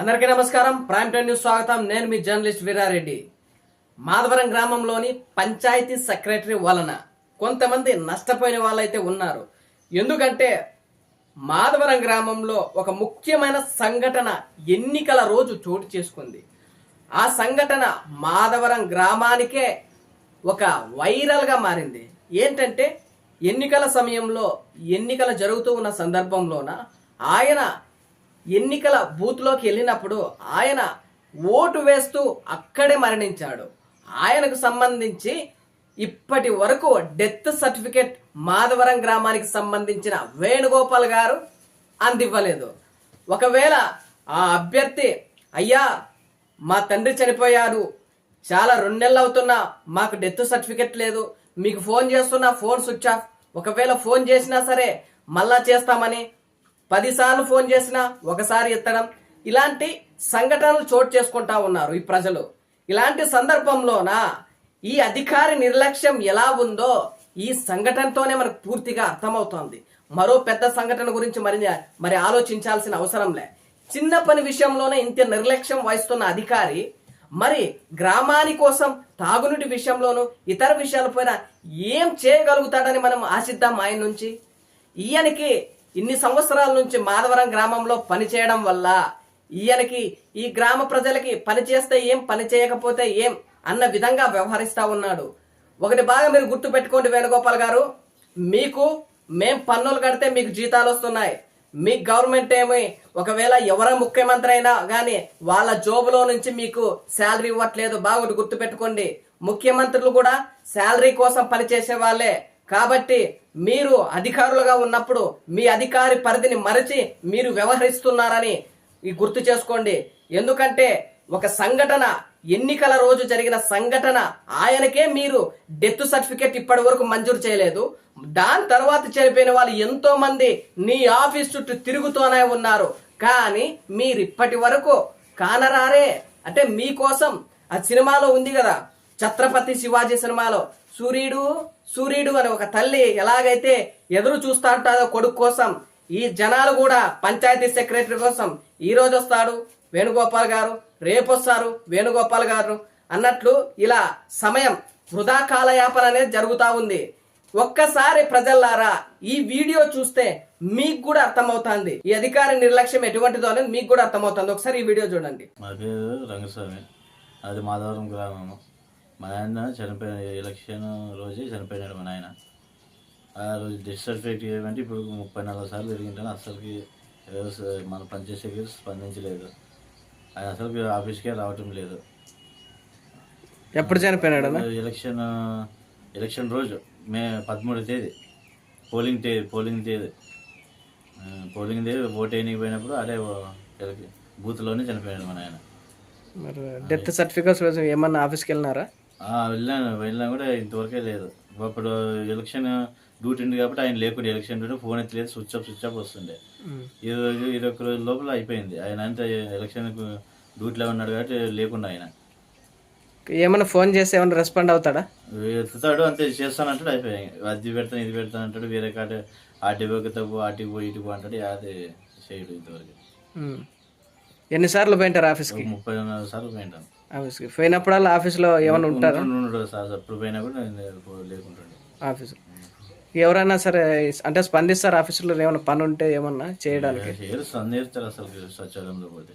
అందరికీ నమస్కారం. Prime time news స్వాగతం. నేను మీ జర్నలిస్ట్ వీరారెడ్డి. మాధవరం గ్రామంలోని పంచాయతీ సెక్రటరీ వలన కొంతమంది నష్టపోయిన వాళ్ళైతే ఉన్నారు. ఎందుకంటే మాధవరం గ్రామంలో ఒక ముఖ్యమైన సంఘటన ఎన్నికల రోజు చోటు చేసుకుంది. ఆ సంఘటన మాధవరం గ్రామానికే ఒక వైరల్గా మారింది. ఏంటంటే ఎన్నికల సమయంలో ఎన్నికలు జరుగుతూ ఉన్న సందర్భంలోన ఆయన ఎన్నికల బూత్లోకి వెళ్ళినప్పుడు ఆయన ఓటు వేస్తూ అక్కడే మరణించాడు. ఆయనకు సంబంధించి ఇప్పటి వరకు డెత్ సర్టిఫికెట్ మాధవరం గ్రామానికి సంబంధించిన వేణుగోపాల్ గారు అందివ్వలేదు. ఒకవేళ ఆ అభ్యర్థి అయ్యా మా తండ్రి చనిపోయారు చాలా రెండు నెలలు అవుతున్నా మాకు డెత్ సర్టిఫికెట్ లేదు మీకు ఫోన్ చేస్తున్నా ఫోన్ స్విచ్ ఆఫ్. ఒకవేళ ఫోన్ చేసినా సరే మళ్ళా చేస్తామని పదిసార్లు ఫోన్ చేసినా ఒకసారి ఎత్తడం. ఇలాంటి సంఘటనలు చోటు చేసుకుంటా ఉన్నారు ఈ ప్రజలు. ఇలాంటి సందర్భంలోన ఈ అధికారి నిర్లక్ష్యం ఎలా ఉందో ఈ సంఘటనతోనే మనకు పూర్తిగా అర్థమవుతోంది. మరో పెద్ద సంఘటన గురించి మరి మరి ఆలోచించాల్సిన అవసరం లే. చిన్న పని విషయంలోనే ఇంత నిర్లక్ష్యం వహిస్తున్న అధికారి మరి గ్రామాని కోసం తాగునీటి విషయంలోనూ ఇతర విషయాలపైన ఏం చేయగలుగుతాడని మనం ఆశిద్దాం ఆయన నుంచి? ఈయనకి ఇన్ని సంవత్సరాల నుంచి మాధవరం గ్రామంలో పనిచేయడం వల్ల ఈయనకి ఈ గ్రామ ప్రజలకి పని చేస్తే ఏం పని చేయకపోతే ఏం అన్న విధంగా వ్యవహరిస్తా ఉన్నాడు. ఒకటి బాగా మీరు గుర్తు పెట్టుకోండి వేణుగోపాల్ గారు. మీకు మేం పన్నులు కడితే మీకు జీతాలు వస్తున్నాయి. మీ గవర్నమెంట్ ఏమి ఒకవేళ ఎవరో ముఖ్యమంత్రి అయినా కానీ వాళ్ళ జోబులో నుంచి మీకు శాలరీ ఇవ్వట్లేదు. బాగా గుర్తు పెట్టుకోండి. ముఖ్యమంత్రులు కూడా శాలరీ కోసం పనిచేసే వాళ్ళే. కాబట్టి మీరు అధికారులుగా ఉన్నప్పుడు మీ అధికారి పరిధిని మరచి మీరు వ్యవహరిస్తున్నారని ఈ గుర్తు చేసుకోండి. ఎందుకంటే ఒక సంఘటన ఎన్నికల రోజు జరిగిన సంఘటన ఆయనకే మీరు డెత్ సర్టిఫికేట్ ఇప్పటి వరకు మంజూరు చేయలేదు. దాని తర్వాత చనిపోయిన వాళ్ళు ఎంతో మంది నీ ఆఫీస్ చుట్టూ తిరుగుతూనే ఉన్నారు. కానీ మీరు ఇప్పటి వరకు కానరారే. అంటే మీకోసం ఆ సినిమాలో ఉంది కదా ఛత్రపతి శివాజీ సినిమాలో సూర్యుడు సూర్యుడు అని ఒక తల్లి ఎలాగైతే ఎదురు చూస్తా ఉంటుందో కొడుకు కోసం ఈ జనాలు కూడా పంచాయతీ సెక్రటరీ కోసం ఈ రోజు వస్తాడు వేణుగోపాల్ గారు రేపు వస్తారు వేణుగోపాల్ గారు అన్నట్లు ఇలా సమయం వృధా కాలయాపన అనేది జరుగుతూ ఉంది. ఒక్కసారి ప్రజల్లారా ఈ వీడియో చూస్తే మీకు కూడా అర్థమవుతుంది. ఈ అధికారి నిర్లక్ష్యం ఎటువంటిదో అనేది మీకు కూడా అర్థమవుతుంది. ఒకసారి ఈ వీడియో చూడండి. మా పేరు రంగస్వామి. అది మాధవరం గ్రామము. మా నాయన చనిపోయిన ఎలక్షన్ రోజే చనిపోయినాడు మా నాయన. ఆ రోజు డెత్ సర్టిఫికేట్ ఏమంటే ఇప్పుడు ముప్పై నలభై సార్లు తిరిగింటాను అసలుకి మన సెక్రటరీ స్పందించలేదు. ఆయన అసలు ఆఫీస్కే రావటం లేదు. ఎప్పుడు చనిపోయినాడు ఎలక్షన్ ఎలక్షన్ రోజు మే పదమూడు తేదీ. పోలింగ్ తేదీ పోలింగ్ తేదీ. పోలింగ్ తేదీ ఓటు వేయడానికి పోయినప్పుడు అదే బూత్లోనే చనిపోయాడు మా నాయన. మరి డెత్ సర్టిఫికేట్స్ కోసం ఏమన్నా ఆఫీస్కి వెళ్ళినారా? వెళ్ళాను వెళ్ళినా కూడా ఇంతవరకే లేదు. అప్పుడు ఎలక్షన్ డ్యూటీ ఉంది కాబట్టి ఆయన లేకుండా ఎలక్షన్ డ్యూటీ ఫోన్ ఎత్తలేదు స్విచ్ ఆఫ్ స్విచ్ ఆఫ్ వస్తుండే. ఈ రోజు ఇరవై ఒక్క రోజుల లోపల అయిపోయింది. ఆయన అంతా ఎలక్షన్ డ్యూటీలో ఉన్నాడు కాబట్టి లేకుండా ఆయన. ఏమన్నా ఫోన్ చేసి ఏమన్నా రెస్పాండ్ అవుతాడా? ఎత్తుతాడు అంతే చేస్తానంటాడు అయిపోయాయి అది పెడతాను ఇది పెడతాను అంటాడు వేరే కాట ఆర్టీఓకి తప్పు ఆర్టీఓ ఇటుకు అంటాడు అది చేయడు ఇంతవరకు. ఎన్నిసార్లు పోయింటారు ఆఫీస్కి? ముప్పై నాలుగు సార్లు పోయింటాను. ఆఫీస్కి. పోయినప్పుడల్లా ఆఫీస్లో ఏమన్నా ఉంటారా? ఉండడు సార్. అప్పుడు పోయినా కూడా లేకుంటుండే. ఆఫీస్. ఎవరైనా సరే అంటే స్పందిస్తారు ఆఫీసులో? ఏమైనా పని ఉంటే ఏమన్నా చేయడానికి? చేయరు సందేహిస్తారు అసలు సచివాలయంలో పోతే.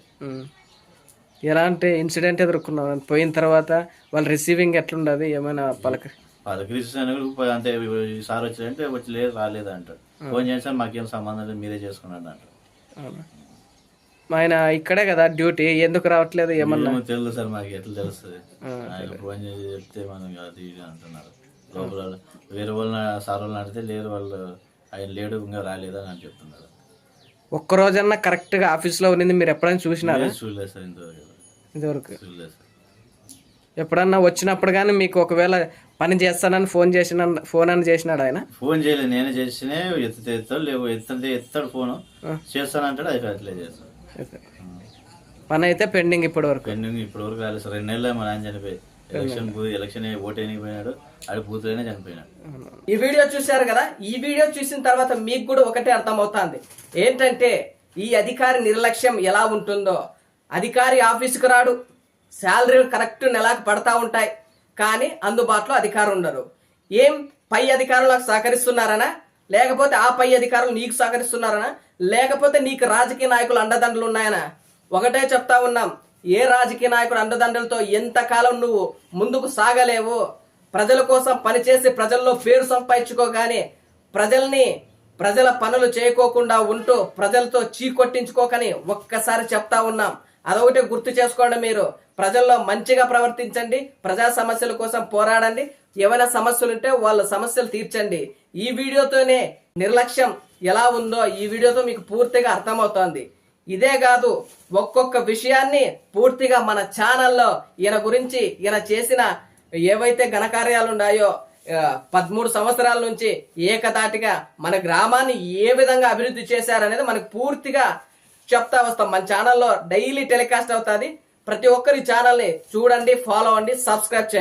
ఎలాంటి ఇన్సిడెంట్ ఎదుర్కొన్నారు పోయిన తర్వాత వాళ్ళ రిసీవింగ్ ఎట్లుండదు? ఏమైనా పలక? పలకరిస్తాను ఈ సార్ వచ్చాడంటే వచ్చి లేదు రాలేదు అంటాడు ఫోన్ చేస్తే మాకేం సంబంధం లేదు మీరే చేసుకున్నాడు అంటారు ఆయన ఇక్కడే కదా డ్యూటీ ఎందుకు రావట్లేదు ఏమన్నా? ఏమో తెలియదు సార్ మాకు ఎట్లా తెలుస్తుంది? ఆయన ఫోన్ చేసి చెప్తే మనం అది ఇది అంటున్నారు. లోపల వేరే వాళ్ళని సార్ వాళ్ళని అడిగితే లేరు వాళ్ళు ఆయన లేడు ఇంకా రాలేదు అని చెప్తున్నారు. ఒక్క రోజన్నా కరెక్ట్గా ఆఫీస్లో ఉన్నది మీరు ఎప్పుడైనా చూసినారా? లేదు చూడలేదు సార్ ఇంతవరకు. ఇంతవరకు. చూడలేదు సార్. ఎప్పుడన్నా వచ్చినప్పుడు కానీ మీకు ఒకవేళ పని చేస్తానని ఫోన్ చేసిన ఫోన్ అని చేసినాడు ఆయన? ఫోన్ చేయలేదు నేనే చేసినే ఎత్తితే ఎత్తాడు లేవు ఎత్తంటే ఎత్తాడు ఫోన్. చేస్తానంటాడు అది అట్లే చేస్తాడు. పని అయితే పెండింగ్ ఇప్పటి వరకు పెండింగ్ ఇప్పటి వరకు రాలేదు సార్. రెండు నెలలు మా నాన్న చనిపోయి. ఎలక్షన్ ఎలక్షన్ ఓటు పోయినాడు ఆడ బూత్లోనే చనిపోయినాడు. ఈ వీడియో చూశారు కదా? ఈ వీడియో చూసిన తర్వాత మీకు కూడా ఒకటే అర్థమవుతుంది. ఏంటంటే ఈ అధికారి నిర్లక్ష్యం ఎలా ఉంటుందో. అధికారి ఆఫీసుకు రాడు. శాలరీలు కరెక్ట్ నెలకు పడతా ఉంటాయి. కానీ అందుబాటులో అధికారులు ఉండరు. ఏం? పై అధికారులకు సహకరిస్తున్నారనా? లేకపోతే ఆ పై అధికారులు నీకు సహకరిస్తున్నారనా? లేకపోతే నీకు రాజకీయ నాయకులు అండదండలు ఉన్నాయనా? ఒకటే చెప్తా ఉన్నాం. ఏ రాజకీయ నాయకుడు అండదండలతో ఎంతకాలం నువ్వు ముందుకు సాగలేవు? ప్రజల కోసం పనిచేసి ప్రజల్లో పేరు సంపాదించుకోగానే ప్రజల్ని ప్రజల పనులు చేయకోకుండా ఉంటూ ప్రజలతో చీకొట్టించుకోకని ఒక్కసారి చెప్తా ఉన్నాం. అదొకటి గుర్తు చేసుకోండి మీరు. ప్రజల్లో మంచిగా ప్రవర్తించండి ప్రజా సమస్యల కోసం పోరాడండి. ఏమైనా సమస్యలు ఉంటే వాళ్ళ సమస్యలు తీర్చండి. ఈ వీడియోతోనే నిర్లక్ష్యం ఎలా ఉందో ఈ వీడియోతో మీకు పూర్తిగా అర్థమవుతోంది. ఇదే కాదు ఒక్కొక్క విషయాన్ని పూర్తిగా మన ఛానల్లో ఈయన గురించి ఈయన చేసిన ఏవైతే ఘనకార్యాలు ఉన్నాయో పదమూడు సంవత్సరాల నుంచి ఏకదాటిగా మన గ్రామాన్ని ఏ విధంగా అభివృద్ధి చేశారనేది మనకు పూర్తిగా చెప్తా వస్తాం. మన ఛానల్లో డైలీ టెలికాస్ట్ అవుతుంది. ప్రతి ఒక్కరి ఛానల్ని చూడండి ఫాలో అవ్వండి సబ్స్క్రైబ్ చేయండి.